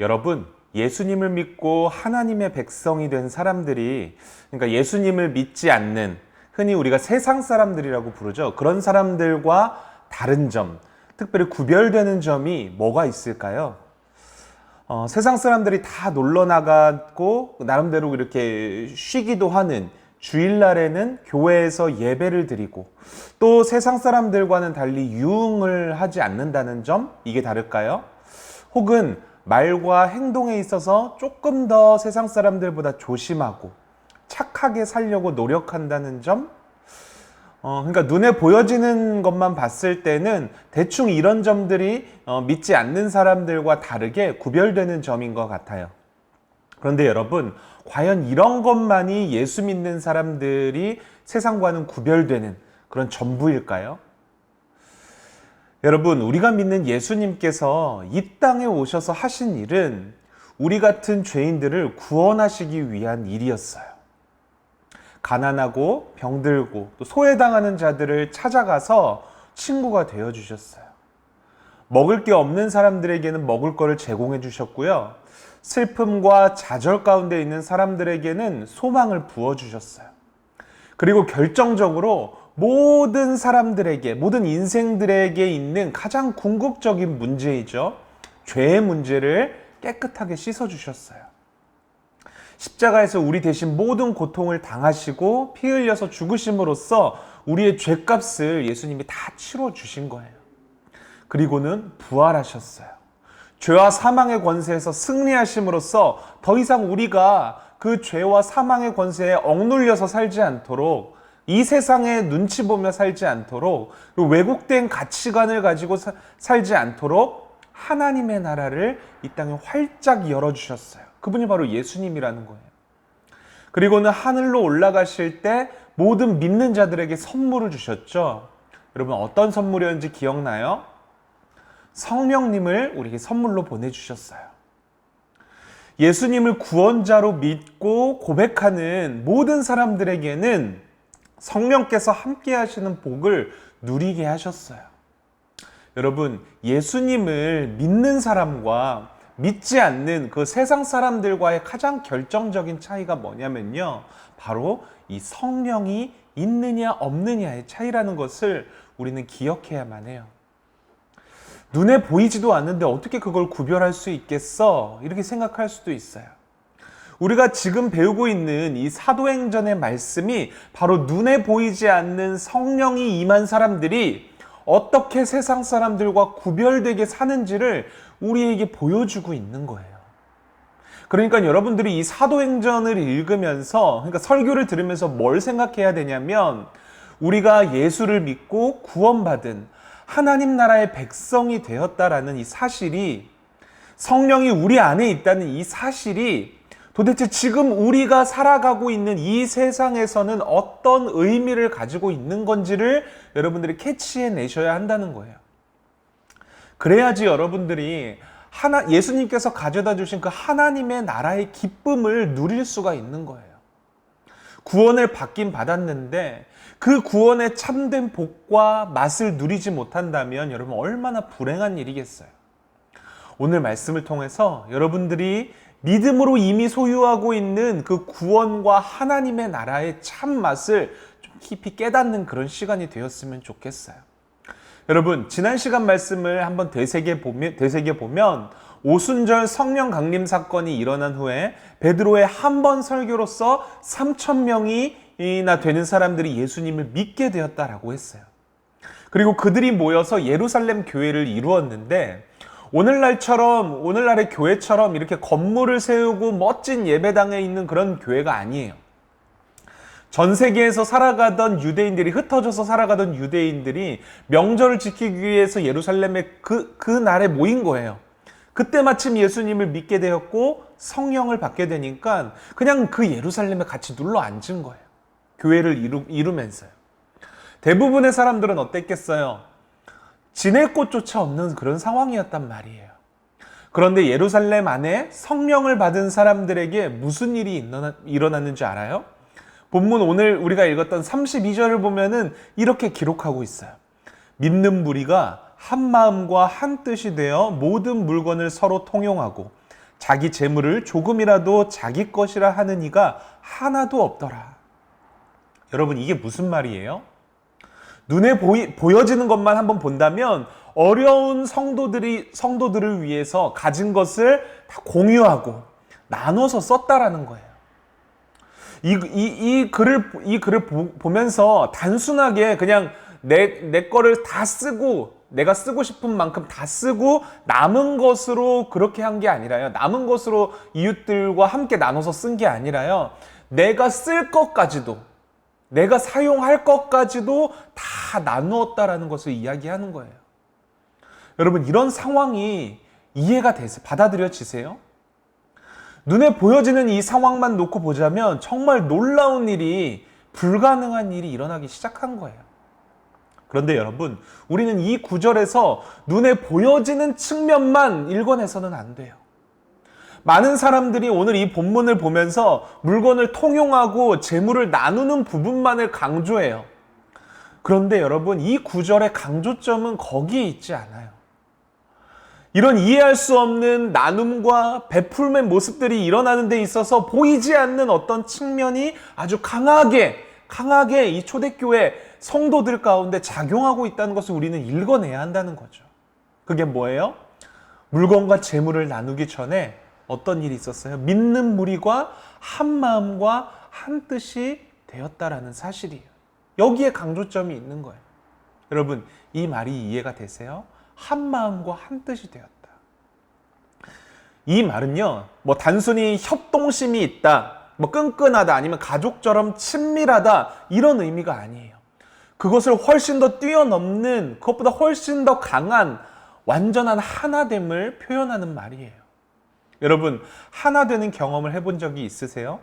여러분, 예수님을 믿고 하나님의 백성이 된 사람들이, 그러니까 예수님을 믿지 않는, 흔히 우리가 세상 사람들이라고 부르죠. 그런 사람들과 다른 점, 특별히 구별되는 점이 뭐가 있을까요? 어, 세상 사람들이 다 놀러 나갔고, 나름대로 이렇게 쉬기도 하는 주일날에는 교회에서 예배를 드리고, 또 세상 사람들과는 달리 유흥을 하지 않는다는 점, 이게 다를까요? 혹은 말과 행동에 있어서 조금 더 세상 사람들보다 조심하고 착하게 살려고 노력한다는 점? 어, 그러니까 눈에 보여지는 것만 봤을 때는 대충 이런 점들이 어, 믿지 않는 사람들과 다르게 구별되는 점인 것 같아요. 그런데 여러분, 과연 이런 것만이 예수 믿는 사람들이 세상과는 구별되는 그런 전부일까요? 여러분, 우리가 믿는 예수님께서 이 땅에 오셔서 하신 일은 우리 같은 죄인들을 구원하시기 위한 일이었어요. 가난하고 병들고 또 소외당하는 자들을 찾아가서 친구가 되어 주셨어요. 먹을 게 없는 사람들에게는 먹을 거를 제공해 주셨고요. 슬픔과 좌절 가운데 있는 사람들에게는 소망을 부어 주셨어요. 그리고 결정적으로 모든 사람들에게, 모든 인생들에게 있는 가장 궁극적인 문제이죠. 죄의 문제를 깨끗하게 씻어 주셨어요. 십자가에서 우리 대신 모든 고통을 당하시고 피 흘려서 죽으심으로써 우리의 죄값을 예수님이 다 치러 주신 거예요. 그리고는 부활하셨어요. 죄와 사망의 권세에서 승리하심으로써 더 이상 우리가 그 죄와 사망의 권세에 억눌려서 살지 않도록 이 세상에 눈치 보며 살지 않도록 왜곡된 가치관을 가지고 사, 살지 않도록 하나님의 나라를 이 땅에 활짝 열어주셨어요. 그분이 바로 예수님이라는 거예요. 그리고는 하늘로 올라가실 때 모든 믿는 자들에게 선물을 주셨죠. 여러분 어떤 선물이었는지 기억나요? 성령님을 우리에게 선물로 보내주셨어요. 예수님을 구원자로 믿고 고백하는 모든 사람들에게는 성령께서 함께 하시는 복을 누리게 하셨어요. 여러분, 예수님을 믿는 사람과 믿지 않는 그 세상 사람들과의 가장 결정적인 차이가 뭐냐면요. 바로 이 성령이 있느냐 없느냐의 차이라는 것을 우리는 기억해야만 해요. 눈에 보이지도 않는데 어떻게 그걸 구별할 수 있겠어? 이렇게 생각할 수도 있어요. 우리가 지금 배우고 있는 이 사도행전의 말씀이 바로 눈에 보이지 않는 성령이 임한 사람들이 어떻게 세상 사람들과 구별되게 사는지를 우리에게 보여주고 있는 거예요. 그러니까 여러분들이 이 사도행전을 읽으면서, 그러니까 설교를 들으면서 뭘 생각해야 되냐면, 우리가 예수를 믿고 구원받은 하나님 나라의 백성이 되었다라는 이 사실이 성령이 우리 안에 있다는 이 사실이 도대체 지금 우리가 살아가고 있는 이 세상에서는 어떤 의미를 가지고 있는 건지를 여러분들이 캐치해 내셔야 한다는 거예요. 그래야지 여러분들이 하나, 예수님께서 가져다 주신 그 하나님의 나라의 기쁨을 누릴 수가 있는 거예요. 구원을 받긴 받았는데 그 구원의 참된 복과 맛을 누리지 못한다면 여러분 얼마나 불행한 일이겠어요. 오늘 말씀을 통해서 여러분들이 믿음으로 이미 소유하고 있는 그 구원과 하나님의 나라의 참맛을 좀 깊이 깨닫는 그런 시간이 되었으면 좋겠어요. 여러분, 지난 시간 말씀을 한번 되새겨 보면, 되새겨 보면 오순절 성령 강림 사건이 일어난 후에 베드로의 한 번 설교로서 3천 명이나 되는 사람들이 예수님을 믿게 되었다라고 했어요. 그리고 그들이 모여서 예루살렘 교회를 이루었는데 오늘날처럼 오늘날의 교회처럼 이렇게 건물을 세우고 멋진 예배당에 있는 그런 교회가 아니에요. 전 세계에서 살아가던 유대인들이 흩어져서 살아가던 유대인들이 명절을 지키기 위해서 예루살렘에 그, 그 날에 모인 거예요. 그때 마침 예수님을 믿게 되었고 성령을 받게 되니까 그냥 그 예루살렘에 같이 눌러 앉은 거예요. 교회를 이루, 이루면서요. 대부분의 사람들은 어땠겠어요? 지낼 곳조차 없는 그런 상황이었단 말이에요. 그런데 예루살렘 안에 성령을 받은 사람들에게 무슨 일이 일어났는 지 알아요? 본문 오늘 우리가 읽었던 32절을 보면은 이렇게 기록하고 있어요. 믿는 무리가 한 마음과 한 뜻이 되어 모든 물건을 서로 통용하고 자기 재물을 조금이라도 자기 것이라 하는 이가 하나도 없더라. 여러분 이게 무슨 말이에요? 눈에 보이, 보여지는 것만 한번 본다면 어려운 성도들이 성도들을 위해서 가진 것을 다 공유하고 나눠서 썼다라는 거예요. 이, 이, 이 글을 이 글을 보, 면서 단순하게 그냥 내, 내 거를 다 쓰고 내가 쓰고 싶은 만큼 다 쓰고 남은 것으로 그렇게 한 게 아니라요. 남은 것으로 이웃들과 함께 나눠서 쓴 게 아니라요. 내가 쓸 것까지도 내가 사용할 것까지도 다 나누었다라는 것을 이야기하는 거예요. 여러분 이런 상황이 이해가 되세요? 받아들여지세요? 눈에 보여지는 이 상황만 놓고 보자면 정말 놀라운 일이 불가능한 일이 일어나기 시작한 거예요. 그런데 여러분, 우리는 이 구절에서 눈에 보여지는 측면만 읽어내서는 안 돼요. 많은 사람들이 오늘 이 본문을 보면서 물건을 통용하고 재물을 나누는 부분만을 강조해요. 그런데 여러분, 이 구절의 강조점은 거기에 있지 않아요. 이런 이해할 수 없는 나눔과 베풀의 모습들이 일어나는 데 있어서 보이지 않는 어떤 측면이 아주 강하게, 강하게 이 초대교회 성도들 가운데 작용하고 있다는 것을 우리는 읽어내야 한다는 거죠. 그게 뭐예요? 물건과 재물을 나누기 전에 어떤 일이 있었어요? 믿는 무리가 한 마음과 한 뜻이 되었다라는 사실이에요. 여기에 강조점이 있는 거예요. 여러분, 이 말이 이해가 되세요? 한 마음과 한 뜻이 되었다. 이 말은요, 뭐 단순히 협동심이 있다, 뭐 끈끈하다, 아니면 가족처럼 친밀하다, 이런 의미가 아니에요. 그것을 훨씬 더 뛰어넘는, 그것보다 훨씬 더 강한 완전한 하나됨을 표현하는 말이에요. 여러분, 하나 되는 경험을 해본 적이 있으세요?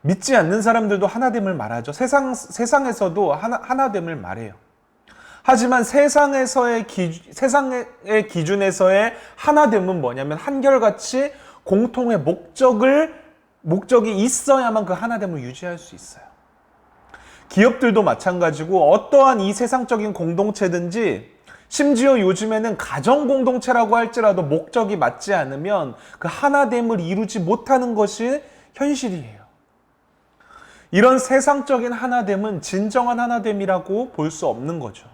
믿지 않는 사람들도 하나됨을 말하죠. 세상, 세상에서도 하나, 하나됨을 말해요. 하지만 세상에서의 기, 세상의 기준에서의 하나됨은 뭐냐면 한결같이 공통의 목적을 목적이 있어야만 그 하나됨을 유지할 수 있어요. 기업들도 마찬가지고 어떠한 이 세상적인 공동체든지 심지어 요즘에는 가정 공동체라고 할지라도 목적이 맞지 않으면 그 하나됨을 이루지 못하는 것이 현실이에요. 이런 세상적인 하나됨은 진정한 하나됨이라고 볼 수 없는 거죠.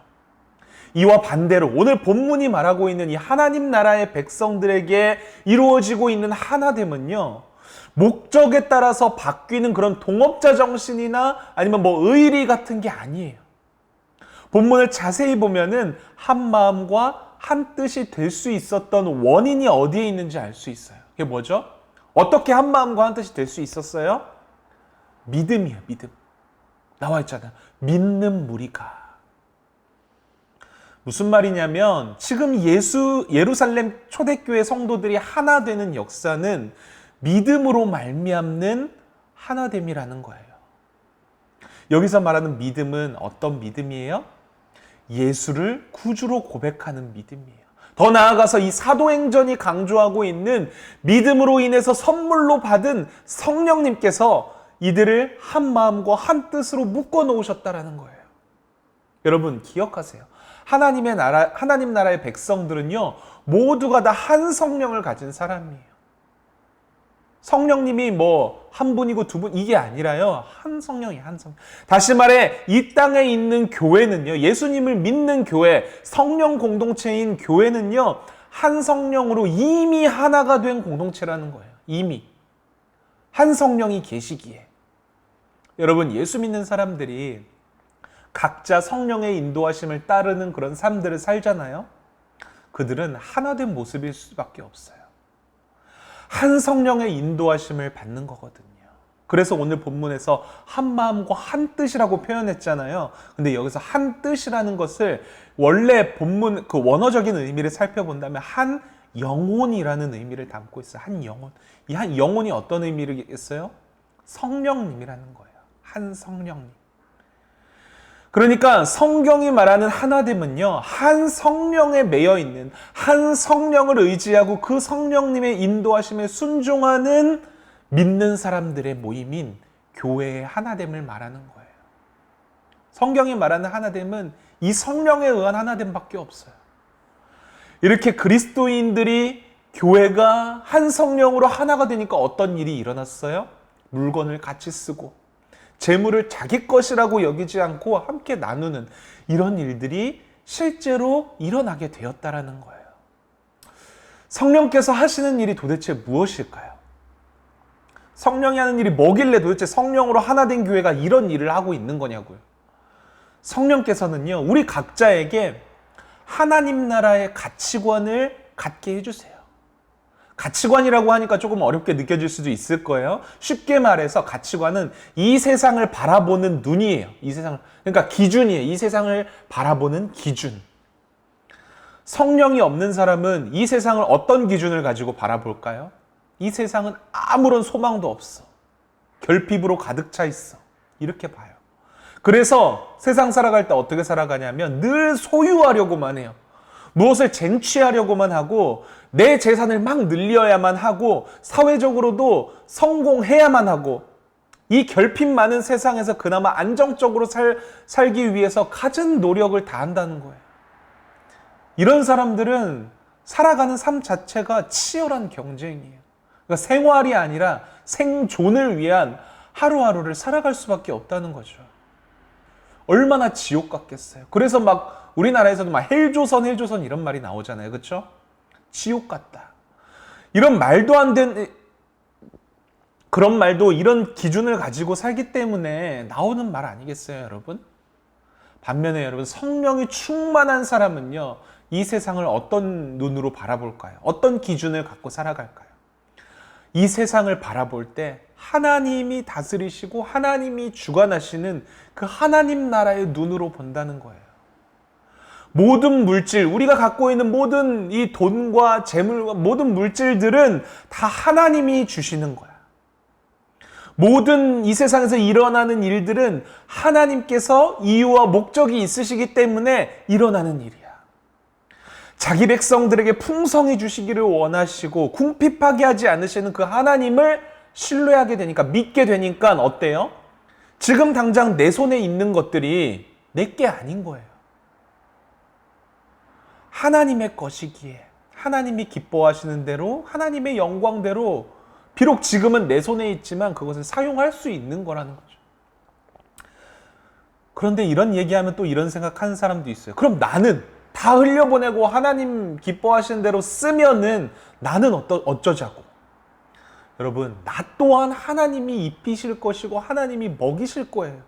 이와 반대로 오늘 본문이 말하고 있는 이 하나님 나라의 백성들에게 이루어지고 있는 하나됨은요. 목적에 따라서 바뀌는 그런 동업자 정신이나 아니면 뭐 의리 같은 게 아니에요. 본문을 자세히 보면은 한 마음과 한 뜻이 될 수 있었던 원인이 어디에 있는지 알 수 있어요. 그게 뭐죠? 어떻게 한 마음과 한 뜻이 될 수 있었어요? 믿음이에요, 믿음. 나와 있잖아. 믿는 무리가. 무슨 말이냐면 지금 예수 예루살렘 초대교회 성도들이 하나 되는 역사는 믿음으로 말미암는 하나됨이라는 거예요. 여기서 말하는 믿음은 어떤 믿음이에요? 예수를 구주로 고백하는 믿음이에요. 더 나아가서 이 사도행전이 강조하고 있는 믿음으로 인해서 선물로 받은 성령님께서 이들을 한 마음과 한 뜻으로 묶어 놓으셨다라는 거예요. 여러분 기억하세요. 하나님의 나라, 하나님 나라의 백성들은요, 모두가 다 한 성령을 가진 사람이에요. 성령님이 뭐 한 분이고 두 분 이게 아니라요. 한 성령이 한 성. 다시 말해 이 땅에 있는 교회는요. 예수님을 믿는 교회, 성령 공동체인 교회는요. 한 성령으로 이미 하나가 된 공동체라는 거예요. 이미 한 성령이 계시기에. 여러분 예수 믿는 사람들이 각자 성령의 인도하심을 따르는 그런 삶들을 살잖아요. 그들은 하나 된 모습일 수밖에 없어요. 한 성령의 인도하심을 받는 거거든요. 그래서 오늘 본문에서 한 마음과 한 뜻이라고 표현했잖아요. 근데 여기서 한 뜻이라는 것을 원래 본문 그 원어적인 의미를 살펴본다면 한 영혼이라는 의미를 담고 있어요. 한 영혼. 이 한 영혼이 어떤 의미겠어요? 성령님이라는 거예요. 한 성령님. 그러니까 성경이 말하는 하나됨은요, 한 성령에 매여 있는, 한 성령을 의지하고 그 성령님의 인도하심에 순종하는 믿는 사람들의 모임인 교회의 하나됨을 말하는 거예요. 성경이 말하는 하나됨은 이 성령에 의한 하나됨밖에 없어요. 이렇게 그리스도인들이 교회가 한 성령으로 하나가 되니까 어떤 일이 일어났어요? 물건을 같이 쓰고 재물을 자기 것이라고 여기지 않고 함께 나누는 이런 일들이 실제로 일어나게 되었다라는 거예요. 성령께서 하시는 일이 도대체 무엇일까요? 성령이 하는 일이 뭐길래 도대체 성령으로 하나 된 교회가 이런 일을 하고 있는 거냐고요. 성령께서는요, 우리 각자에게 하나님 나라의 가치관을 갖게 해주세요. 가치관이라고 하니까 조금 어렵게 느껴질 수도 있을 거예요. 쉽게 말해서 가치관은 이 세상을 바라보는 눈이에요. 이 세상을. 그러니까 기준이에요. 이 세상을 바라보는 기준. 성령이 없는 사람은 이 세상을 어떤 기준을 가지고 바라볼까요? 이 세상은 아무런 소망도 없어. 결핍으로 가득 차 있어. 이렇게 봐요. 그래서 세상 살아갈 때 어떻게 살아가냐면 늘 소유하려고만 해요. 무엇을 쟁취하려고만 하고 내 재산을 막 늘려야만 하고 사회적으로도 성공해야만 하고 이 결핍 많은 세상에서 그나마 안정적으로 살, 살기 위해서 갖은 노력을 다 한다는 거예요. 이런 사람들은 살아가는 삶 자체가 치열한 경쟁이에요. 그러니까 생활이 아니라 생존을 위한 하루하루를 살아갈 수밖에 없다는 거죠. 얼마나 지옥 같겠어요. 그래서 막 우리나라에서도 막 헬조선 헬조선 이런 말이 나오잖아요. 그렇죠? 지옥 같다. 이런 말도 안 되는 그런 말도 이런 기준을 가지고 살기 때문에 나오는 말 아니겠어요, 여러분? 반면에 여러분 성령이 충만한 사람은요. 이 세상을 어떤 눈으로 바라볼까요? 어떤 기준을 갖고 살아갈까요? 이 세상을 바라볼 때 하나님이 다스리시고 하나님이 주관하시는 그 하나님 나라의 눈으로 본다는 거예요. 모든 물질, 우리가 갖고 있는 모든 이 돈과 재물과 모든 물질들은 다 하나님이 주시는 거야. 모든 이 세상에서 일어나는 일들은 하나님께서 이유와 목적이 있으시기 때문에 일어나는 일이야. 자기 백성들에게 풍성히 주시기를 원하시고 궁핍하게 하지 않으시는 그 하나님을 신뢰하게 되니까 믿게 되니까 어때요? 지금 당장 내 손에 있는 것들이 내 게 아닌 거예요. 하나님의 것이기에 하나님이 기뻐하시는 대로 하나님의 영광대로 비록 지금은 내 손에 있지만 그것을 사용할 수 있는 거라는 거죠. 그런데 이런 얘기하면 또 이런 생각하는 사람도 있어요. 그럼 나는 다 흘려보내고 하나님 기뻐하시는 대로 쓰면은 나는 어떠, 어쩌자고. 여러분, 나 또한 하나님이 입히실 것이고 하나님이 먹이실 거예요.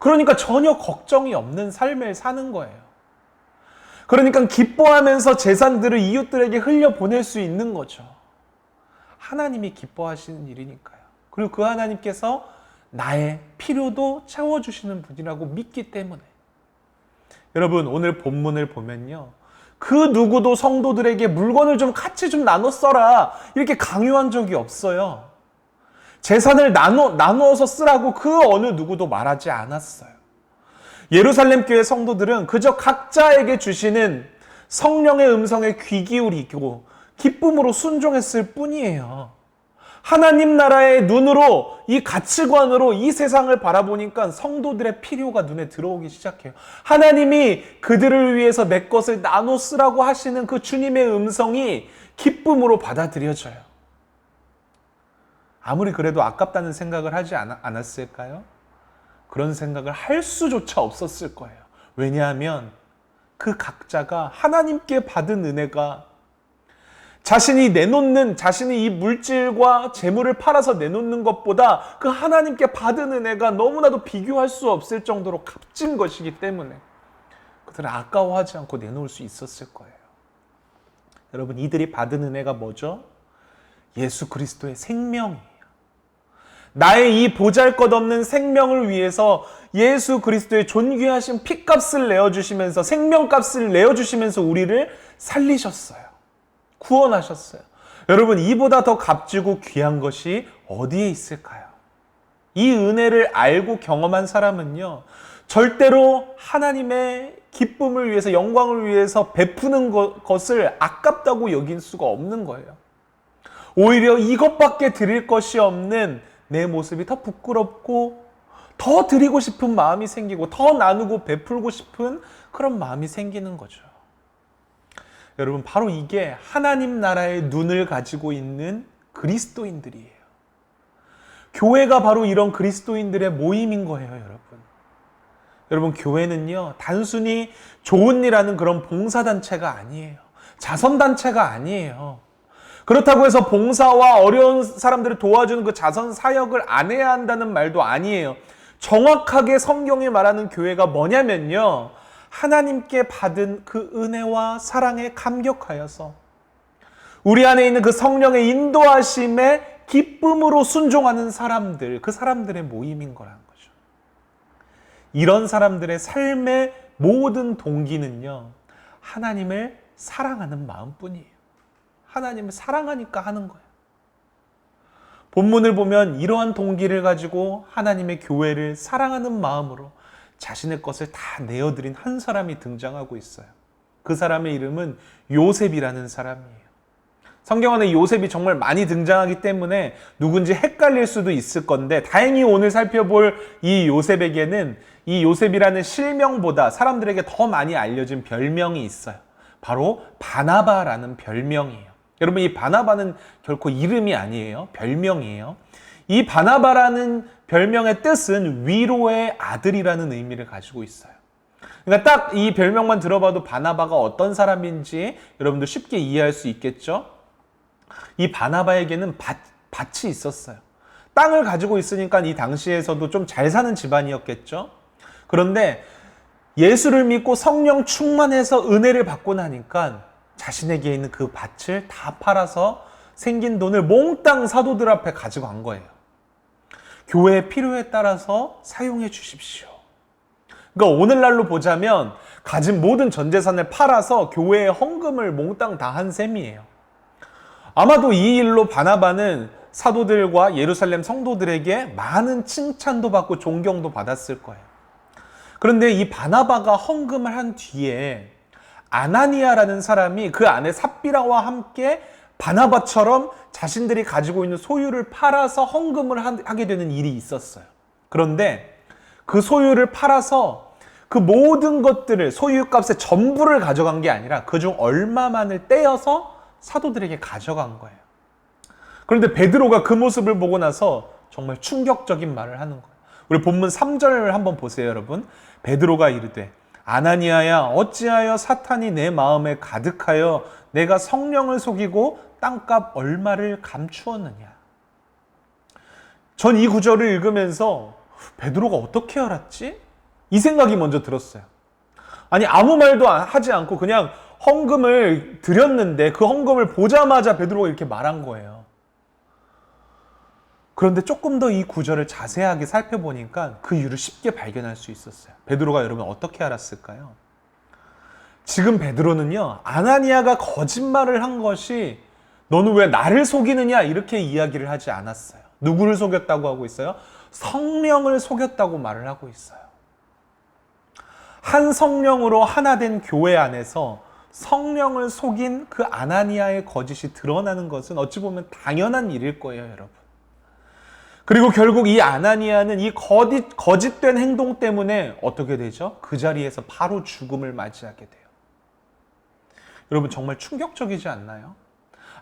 그러니까 전혀 걱정이 없는 삶을 사는 거예요. 그러니까 기뻐하면서 재산들을 이웃들에게 흘려보낼 수 있는 거죠. 하나님이 기뻐하시는 일이니까요. 그리고 그 하나님께서 나의 필요도 채워주시는 분이라고 믿기 때문에. 여러분, 오늘 본문을 보면요. 그 누구도 성도들에게 물건을 좀 같이 좀 나눠 써라. 이렇게 강요한 적이 없어요. 재산을 나누, 나누어서 쓰라고 그 어느 누구도 말하지 않았어요. 예루살렘 교회 성도들은 그저 각자에게 주시는 성령의 음성에 귀 기울이고 기쁨으로 순종했을 뿐이에요. 하나님 나라의 눈으로 이 가치관으로 이 세상을 바라보니까 성도들의 필요가 눈에 들어오기 시작해요. 하나님이 그들을 위해서 내 것을 나눠 쓰라고 하시는 그 주님의 음성이 기쁨으로 받아들여져요. 아무리 그래도 아깝다는 생각을 하지 않았을까요? 그런 생각을 할 수조차 없었을 거예요. 왜냐하면 그 각자가 하나님께 받은 은혜가 자신이 내놓는 자신이 이 물질과 재물을 팔아서 내놓는 것보다 그 하나님께 받은 은혜가 너무나도 비교할 수 없을 정도로 값진 것이기 때문에 그들은 아까워하지 않고 내놓을 수 있었을 거예요. 여러분 이들이 받은 은혜가 뭐죠? 예수 그리스도의 생명이에요. 나의 이 보잘것없는 생명을 위해서 예수 그리스도의 존귀하신 피값을 내어주시면서 생명값을 내어주시면서 우리를 살리셨어요. 구원하셨어요. 여러분, 이보다 더 값지고 귀한 것이 어디에 있을까요? 이 은혜를 알고 경험한 사람은요, 절대로 하나님의 기쁨을 위해서, 영광을 위해서 베푸는 것을 아깝다고 여길 수가 없는 거예요. 오히려 이것밖에 드릴 것이 없는 내 모습이 더 부끄럽고, 더 드리고 싶은 마음이 생기고, 더 나누고 베풀고 싶은 그런 마음이 생기는 거죠. 여러분, 바로 이게 하나님 나라의 눈을 가지고 있는 그리스도인들이에요. 교회가 바로 이런 그리스도인들의 모임인 거예요, 여러분. 여러분, 교회는요, 단순히 좋은 일 하는 그런 봉사단체가 아니에요. 자선단체가 아니에요. 그렇다고 해서 봉사와 어려운 사람들을 도와주는 그 자선 사역을 안 해야 한다는 말도 아니에요. 정확하게 성경이 말하는 교회가 뭐냐면요. 하나님께 받은 그 은혜와 사랑에 감격하여서 우리 안에 있는 그 성령의 인도하심에 기쁨으로 순종하는 사람들, 그 사람들의 모임인 거라는 거죠. 이런 사람들의 삶의 모든 동기는요, 하나님을 사랑하는 마음뿐이에요. 하나님을 사랑하니까 하는 거예요. 본문을 보면 이러한 동기를 가지고 하나님의 교회를 사랑하는 마음으로 자신의 것을 다 내어드린 한 사람이 등장하고 있어요. 그 사람의 이름은 요셉이라는 사람이에요. 성경 안에 요셉이 정말 많이 등장하기 때문에 누군지 헷갈릴 수도 있을 건데 다행히 오늘 살펴볼 이 요셉에게는 이 요셉이라는 실명보다 사람들에게 더 많이 알려진 별명이 있어요. 바로 바나바라는 별명이에요. 여러분 이 바나바는 결코 이름이 아니에요. 별명이에요. 이 바나바라는 별명의 뜻은 위로의 아들이라는 의미를 가지고 있어요. 그러니까 딱 이 별명만 들어봐도 바나바가 어떤 사람인지 여러분들 쉽게 이해할 수 있겠죠? 이 바나바에게는 밭, 밭이 있었어요. 땅을 가지고 있으니까 이 당시에서도 좀 잘 사는 집안이었겠죠? 그런데 예수를 믿고 성령 충만해서 은혜를 받고 나니까 자신에게 있는 그 밭을 다 팔아서 생긴 돈을 몽땅 사도들 앞에 가지고 간 거예요. 교회의 필요에 따라서 사용해 주십시오. 그러니까 오늘날로 보자면 가진 모든 전 재산을 팔아서 교회에 헌금을 몽땅 다 한 셈이에요. 아마도 이 일로 바나바는 사도들과 예루살렘 성도들에게 많은 칭찬도 받고 존경도 받았을 거예요. 그런데 이 바나바가 헌금을 한 뒤에 아나니아라는 사람이 그 안에 삽비라와 함께 바나바처럼 자신들이 가지고 있는 소유를 팔아서 헌금을 하게 되는 일이 있었어요. 그런데 그 소유를 팔아서 그 모든 것들을 소유값의 전부를 가져간 게 아니라 그중 얼마만을 떼어서 사도들에게 가져간 거예요. 그런데 베드로가 그 모습을 보고 나서 정말 충격적인 말을 하는 거예요. 우리 본문 3절을 한번 보세요, 여러분. 베드로가 이르되 아나니아야 어찌하여 사탄이 내 마음에 가득하여 내가 성령을 속이고 땅값 얼마를 감추었느냐. 전 이 구절을 읽으면서 베드로가 어떻게 알았지? 이 생각이 먼저 들었어요. 아니 아무 말도 하지 않고 그냥 헌금을 드렸는데 그 헌금을 보자마자 베드로가 이렇게 말한 거예요. 그런데 조금 더 이 구절을 자세하게 살펴보니까 그 이유를 쉽게 발견할 수 있었어요. 베드로가 여러분 어떻게 알았을까요? 지금 베드로는요, 아나니아가 거짓말을 한 것이 너는 왜 나를 속이느냐 이렇게 이야기를 하지 않았어요. 누구를 속였다고 하고 있어요? 성령을 속였다고 말을 하고 있어요. 한 성령으로 하나 된 교회 안에서 성령을 속인 그 아나니아의 거짓이 드러나는 것은 어찌 보면 당연한 일일 거예요, 여러분. 그리고 결국 이 아나니아는 이 거짓, 거짓된 행동 때문에 어떻게 되죠? 그 자리에서 바로 죽음을 맞이하게 돼요. 여러분 정말 충격적이지 않나요?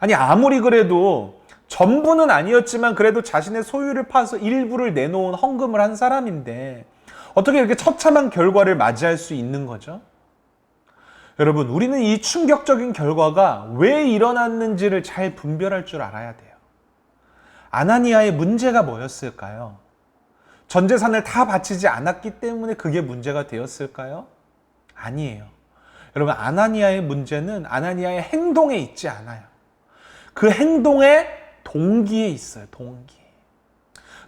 아니 아무리 그래도 전부는 아니었지만 그래도 자신의 소유를 파서 일부를 내놓은 헌금을 한 사람인데 어떻게 이렇게 처참한 결과를 맞이할 수 있는 거죠? 여러분, 우리는 이 충격적인 결과가 왜 일어났는지를 잘 분별할 줄 알아야 돼요. 아나니아의 문제가 뭐였을까요? 전 재산을 다 바치지 않았기 때문에 그게 문제가 되었을까요? 아니에요. 여러분, 아나니아의 문제는 아나니아의 행동에 있지 않아요. 그 행동의 동기에 있어요, 동기.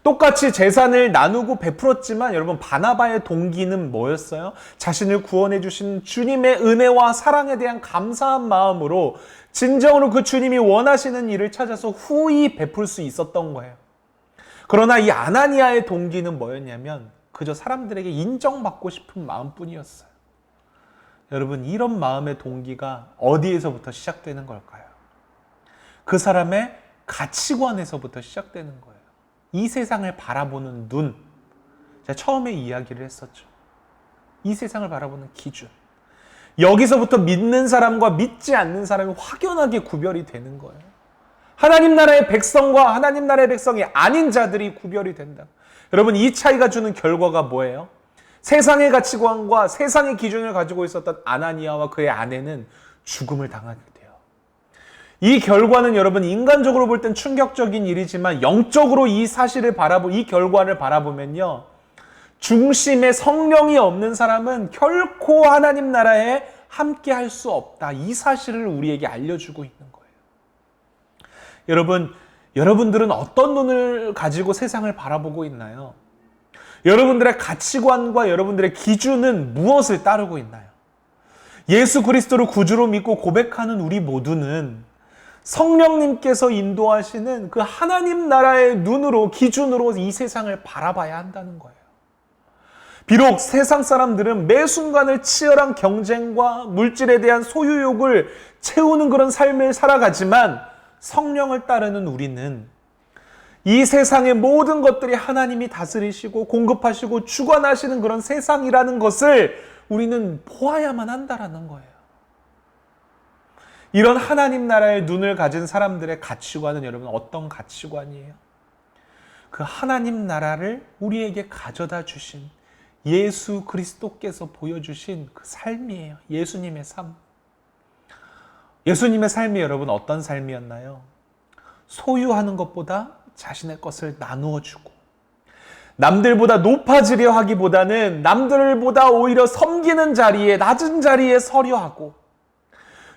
똑같이 재산을 나누고 베풀었지만 여러분 바나바의 동기는 뭐였어요? 자신을 구원해 주신 주님의 은혜와 사랑에 대한 감사한 마음으로 진정으로 그 주님이 원하시는 일을 찾아서 후히 베풀 수 있었던 거예요. 그러나 이 아나니아의 동기는 뭐였냐면 그저 사람들에게 인정받고 싶은 마음뿐이었어요. 여러분 이런 마음의 동기가 어디에서부터 시작되는 걸까요? 그 사람의 가치관에서부터 시작되는 거예요. 이 세상을 바라보는 눈. 제가 처음에 이야기를 했었죠. 이 세상을 바라보는 기준. 여기서부터 믿는 사람과 믿지 않는 사람이 확연하게 구별이 되는 거예요. 하나님 나라의 백성과 하나님 나라의 백성이 아닌 자들이 구별이 된다. 여러분, 이 차이가 주는 결과가 뭐예요? 세상의 가치관과 세상의 기준을 가지고 있었던 아나니아와 그의 아내는 죽음을 당하게. 이 결과는 여러분 인간적으로 볼 땐 충격적인 일이지만 영적으로 이 사실을 바라보 이 결과를 바라보면요. 중심에 성령이 없는 사람은 결코 하나님 나라에 함께 할 수 없다. 이 사실을 우리에게 알려주고 있는 거예요. 여러분, 여러분들은 어떤 눈을 가지고 세상을 바라보고 있나요? 여러분들의 가치관과 여러분들의 기준은 무엇을 따르고 있나요? 예수 그리스도를 구주로 믿고 고백하는 우리 모두는 성령님께서 인도하시는 그 하나님 나라의 눈으로 기준으로 이 세상을 바라봐야 한다는 거예요. 비록 세상 사람들은 매 순간을 치열한 경쟁과 물질에 대한 소유욕을 채우는 그런 삶을 살아가지만 성령을 따르는 우리는 이 세상의 모든 것들이 하나님이 다스리시고 공급하시고 주관하시는 그런 세상이라는 것을 우리는 보아야만 한다라는 거예요. 이런 하나님 나라의 눈을 가진 사람들의 가치관은 여러분 어떤 가치관이에요? 그 하나님 나라를 우리에게 가져다 주신 예수 그리스도께서 보여주신 그 삶이에요. 예수님의 삶. 예수님의 삶이 여러분 어떤 삶이었나요? 소유하는 것보다 자신의 것을 나누어 주고 남들보다 높아지려 하기보다는 남들보다 오히려 섬기는 자리에 낮은 자리에 서려 하고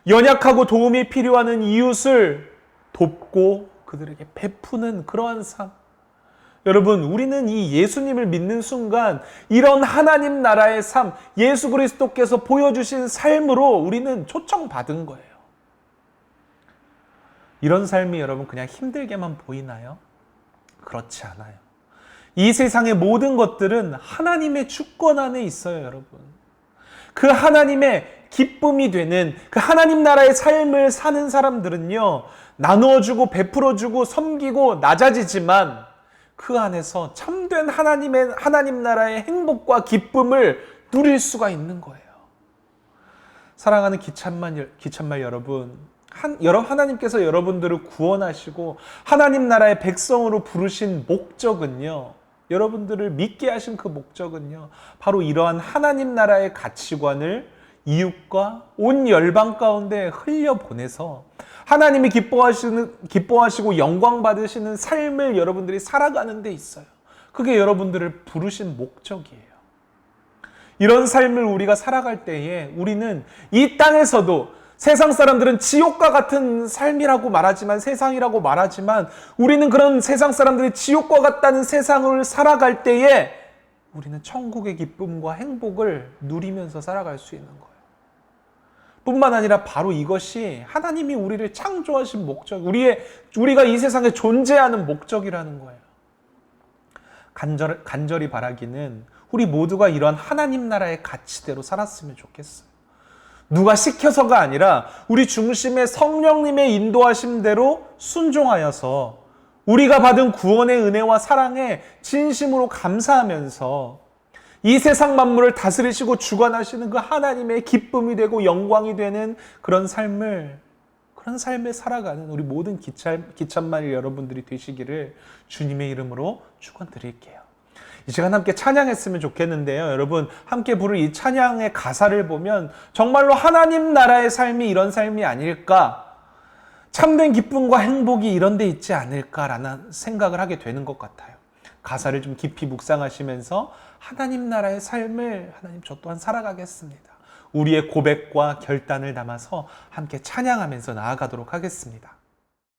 연약하고 도움이 필요한 이웃을 돕고 그들에게 베푸는 그러한 삶. 여러분, 우리는 이 예수님을 믿는 순간 이런 하나님 나라의 삶, 예수 그리스도께서 보여주신 삶으로 우리는 초청받은 거예요. 이런 삶이 여러분 그냥 힘들게만 보이나요? 그렇지 않아요. 이 세상의 모든 것들은 하나님의 주권 안에 있어요, 여러분. 그 하나님의 기쁨이 되는 그 하나님 나라의 삶을 사는 사람들은요, 나누어주고 베풀어주고 섬기고 낮아지지만 그 안에서 참된 하나님의, 하나님 나라의 행복과 기쁨을 누릴 수가 있는 거예요. 사랑하는 기찬말, 기찬말 여러분, 한, 여러 하나님께서 여러분들을 구원하시고 하나님 나라의 백성으로 부르신 목적은요. 여러분들을 믿게 하신 그 목적은요. 바로 이러한 하나님 나라의 가치관을 이웃과 온 열방 가운데 흘려 보내서 하나님이 기뻐하시는 기뻐하시고 영광 받으시는 삶을 여러분들이 살아가는 데 있어요. 그게 여러분들을 부르신 목적이에요. 이런 삶을 우리가 살아갈 때에 우리는 이 땅에서도 세상 사람들은 지옥과 같은 삶이라고 말하지만 세상이라고 말하지만 우리는 그런 세상 사람들이 지옥과 같다는 세상을 살아갈 때에 우리는 천국의 기쁨과 행복을 누리면서 살아갈 수 있는 거예요. 뿐만 아니라 바로 이것이 하나님이 우리를 창조하신 목적, 우리의 우리가 이 세상에 존재하는 목적이라는 거예요. 간절, 간절히 바라기는 우리 모두가 이런 하나님 나라의 가치대로 살았으면 좋겠어요. 누가 시켜서가 아니라 우리 중심의 성령님의 인도하심대로 순종하여서 우리가 받은 구원의 은혜와 사랑에 진심으로 감사하면서 이 세상 만물을 다스리시고 주관하시는 그 하나님의 기쁨이 되고 영광이 되는 그런 삶을 그런 삶을 살아가는 우리 모든 기찬, 기찬말 여러분들이 되시기를 주님의 이름으로 축원드릴게요. 이 시간 함께 찬양했으면 좋겠는데요. 여러분, 함께 부를 이 찬양의 가사를 보면 정말로 하나님 나라의 삶이 이런 삶이 아닐까? 참된 기쁨과 행복이 이런 데 있지 않을까라는 생각을 하게 되는 것 같아요. 가사를 좀 깊이 묵상하시면서 하나님 나라의 삶을 하나님 저 또한 살아가겠습니다. 우리의 고백과 결단을 담아서 함께 찬양하면서 나아가도록 하겠습니다.